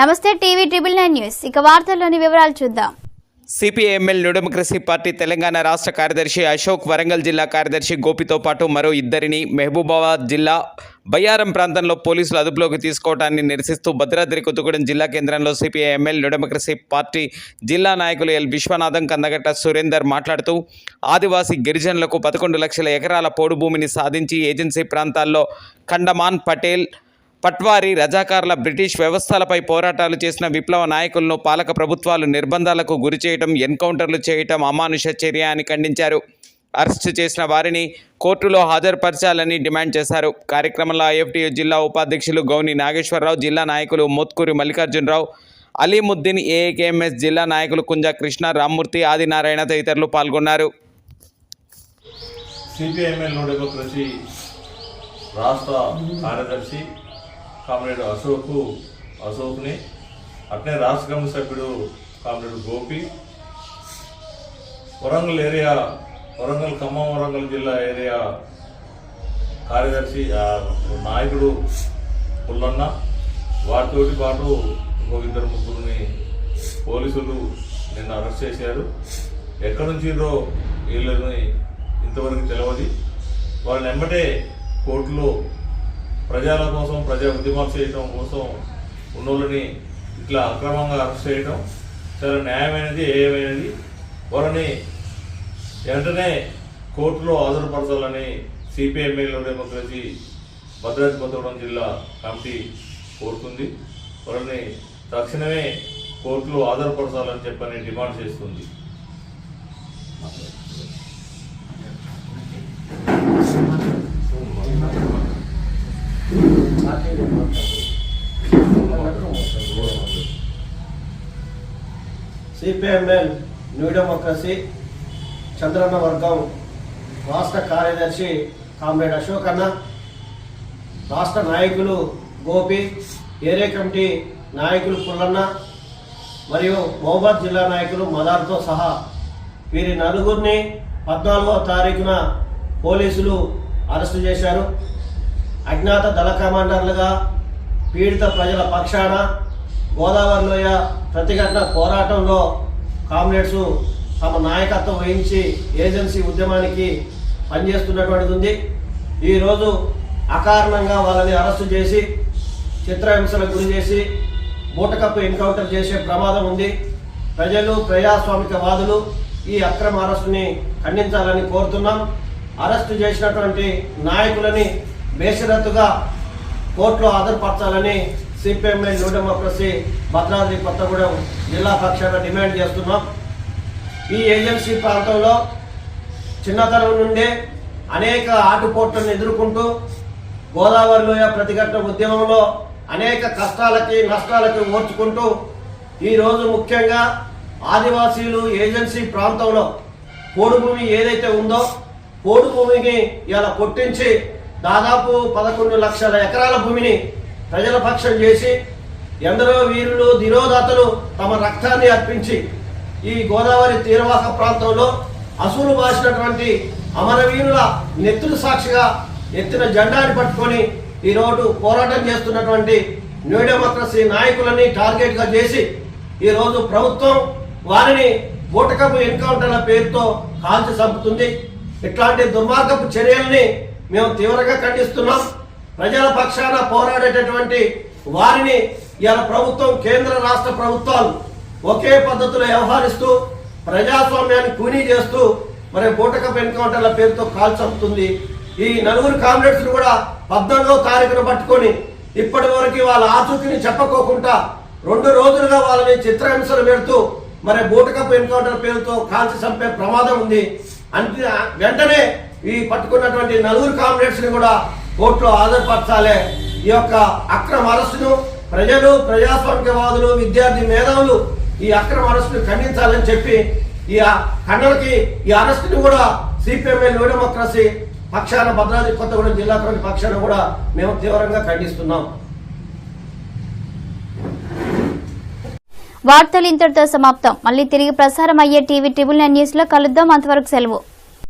నమస్తే TV triple nine news. ఇక వార్తల్లోని వివరాలు చూద్దాం. CPIML new democracy party Telangana రాష్ట్ర కార్యదర్శి అశోక్ వరంగల్ జిల్లా కార్యదర్శి గోపితో పాటు మరో ఇద్దరిని మహబూబాబాద్ జిల్లా బయ్యారం ప్రాంతంలో పోలీసులు అదుపులోకి తీసుకోవడాన్ని నిరసిస్తూ భద్రాద్రి కొత్తగూడెం జిల్లా కేంద్రంలో సిపిఐఎంఎల్ న్యూ డెమోక్రసీ పార్టీ జిల్లా నాయకులు ఎల్. విశ్వనాథం కందగట్ట సురేందర్ మాట్లాడుతూ ఆదివాసీ గిరిజనులకు పదకొండు లక్షల ఎకరాల పోడు భూమిని సాధించి ఏజెన్సీ ప్రాంతాల్లో ఖండమాన్ పటేల్ పట్వారి రజాకార్ల బ్రిటిష్ వ్యవస్థలపై పోరాటాలు చేసిన విప్లవ నాయకులను పాలక ప్రభుత్వాలు నిర్బంధాలకు గురి చేయటం ఎన్కౌంటర్లు చేయటం అమానుష చర్య అని ఖండించారు. అరెస్టు చేసిన వారిని కోర్టులో హాజరుపరచాలని డిమాండ్ చేశారు. కార్యక్రమంలో ఐఎఫ్టియు జిల్లా ఉపాధ్యక్షులు గౌని నాగేశ్వరరావు జిల్లా నాయకులు మోత్కూరి మల్లికార్జునరావు అలీముద్దీన్ ఏఏకేఎంఎస్ జిల్లా నాయకులు కుంజ కృష్ణ రామ్మూర్తి ఆదినారాయణ తదితరులు పాల్గొన్నారు. సిపిఐఎంఎల్ రాష్ట్ర కార్యదర్శి కామ్రేడ్ అశోక్ అశోక్ని. అట్నే రాష్ట్ర కమిటీ సభ్యుడు కామ్రేడ్ గోపి. వరంగల్ ఏరియా వరంగల్ ఖమ్మం వరంగల్ జిల్లా ఏరియా కార్యదర్శి నాయకుడు పుల్లన్న. వారితోటి పాటు ఇంకో ఇద్దరు ముగ్గురిని పోలీసులు నిన్న అరెస్ట్ చేశారు. ఎక్కడి నుంచిరో వీళ్ళని ఇంతవరకు తెలియదు వాళ్ళని వెంబటే కోర్టులో ప్రజల కోసం ప్రజా ఉద్యమాలు చేయటం కోసం ఉన్నోళ్ళని ఇట్లా అక్రమంగా అరెస్ట్ చేయడం చాలా న్యాయమైనది ఏమైనది వాళ్ళని వెంటనే కోర్టులో హాజరుపరచాలని సిపిఎంఏలో డెమోక్రసీ భద్రాద్రి కొత్తగూడెం జిల్లా కమిటీ కోరుతుంది. వాళ్ళని తక్షణమే కోర్టులో హాజరుపరచాలని చెప్పని డిమాండ్ చేస్తుంది. సిపిఎంఎల్ న్యూ డెమోక్రసీ చంద్రన్న వర్గం రాష్ట్ర కార్యదర్శి కామ్రేడ్ అశోక్ అన్న రాష్ట్ర నాయకులు గోపి ఏరియా కమిటీ నాయకులు పుల్లన్న మరియు మహబాద్ జిల్లా నాయకులు మదార్తో సహా వీరి నలుగురిని పద్నాలుగో తారీఖున పోలీసులు అరెస్టు చేశారు. అజ్ఞాత దళ కమాండర్లుగా పీడిత ప్రజల పక్షాన గోదావరి లోయ ప్రతిఘటన పోరాటంలో కామ్రేడ్స్ తమ నాయకత్వం వహించి ఏజెన్సీ ఉద్యమానికి పనిచేస్తున్నటువంటిది ఉంది. ఈరోజు అకారణంగా వాళ్ళని అరెస్టు చేసి చిత్రహింసలకు గురి చేసి బూటకప్పు ఎన్కౌంటర్ చేసే ప్రమాదం ఉంది. ప్రజలు ప్రజాస్వామికవాదులు ఈ అక్రమ అరెస్టుని ఖండించాలని కోరుతున్నాం. అరెస్టు చేసినటువంటి నాయకులని బేషరత్తుగా కోర్టులో హాజరుపరచాలని సిపిఎంఐ నూట డెమోక్రసీ భద్రాద్రి కొత్తగూడెం జిల్లా పక్షాన డిమాండ్ చేస్తున్నాం. ఈ ఏజెన్సీ ప్రాంతంలో చిన్నతనం నుండే అనేక ఆటుపోట్లను ఎదుర్కొంటూ గోదావరి లోయ ప్రతిఘటన ఉద్యమంలో అనేక కష్టాలకి నష్టాలకి ఓర్చుకుంటూ ఈరోజు ముఖ్యంగా ఆదివాసీలు ఏజెన్సీ ప్రాంతంలో పోడు భూమి ఏదైతే ఉందో పోడు భూమిని ఇలా కొట్టించి దాదాపు పదకొండు లక్షల ఎకరాల భూమిని ప్రజల పక్షం చేసి ఎందరో వీరులు ధిరోదాతలు తమ రక్తాన్ని అర్పించి ఈ గోదావరి తీరవాస ప్రాంతంలో అసూలు బాసినటువంటి అమరవీరుల నెత్తులు సాక్షిగా ఎత్తిన జెండాని పట్టుకొని ఈరోజు పోరాటం చేస్తున్నటువంటి న్యూడెమోక్రసీ నాయకులని టార్గెట్గా చేసి ఈరోజు ప్రభుత్వం వారిని బూటకపు ఎన్కౌంటర్ల పేరుతో కాల్చి చంపుతుంది. ఇట్లాంటి దుర్మార్గపు చర్యల్ని మేము తీవ్రంగా ఖండిస్తున్నాం. ప్రజల పక్షాన పోరాడేటటువంటి వారిని ఇవాళ ప్రభుత్వం కేంద్ర రాష్ట్ర ప్రభుత్వాలు ఒకే పద్ధతిలో వ్యవహరిస్తూ ప్రజాస్వామ్యాన్ని కూనీ చేస్తూ మరి బూటకప్ ఎన్కౌంటర్ల పేరుతో కాల్చంపుతుంది ఈ నలుగురు కామ్రేడ్స్ కూడా పద్నాలుగో తారీఖును పట్టుకొని ఇప్పటి వరకు వాళ్ళ ఆచూకీని చెప్పకోకుండా రెండు రోజులుగా వాళ్ళని చిత్రహింసలు పెడుతూ మరి బూటకపు ఎన్కౌంటర్ పేరుతో కాల్చి చంపే ప్రమాదం ఉంది. అంతే వెంటనే ఈ పట్టుకున్నటువంటి నలుగురు కామ్రేడ్స్ని కూడా కోర్టులో హాజరుపరచాలి ఈ యొక్క అక్రమ అరెస్టును ప్రజలు ప్రజాస్వామికవాదులు విద్యార్థి మేధావులు ఈ అక్రమ అరెస్టును ఖండించాలని చెప్పి ఈ ఆ ఖండనకి ఈ అరెస్టుని కూడా సిపిఎంఐ నో డెమోక్రసీ పక్షాన భద్రాద్రి కొత్తగూడెం జిల్లా కమిటీ పక్షాన కూడా మేము తీవ్రంగా ఖండిస్తున్నాం. వార్తలు ఇంతటితో సమాప్తం. మళ్ళీ తిరిగి ప్రసారం అయ్యే టీవీ ట్రిబుల్ నైన్ న్యూస్లో కలుద్దాం. అంతవరకు సెలవు.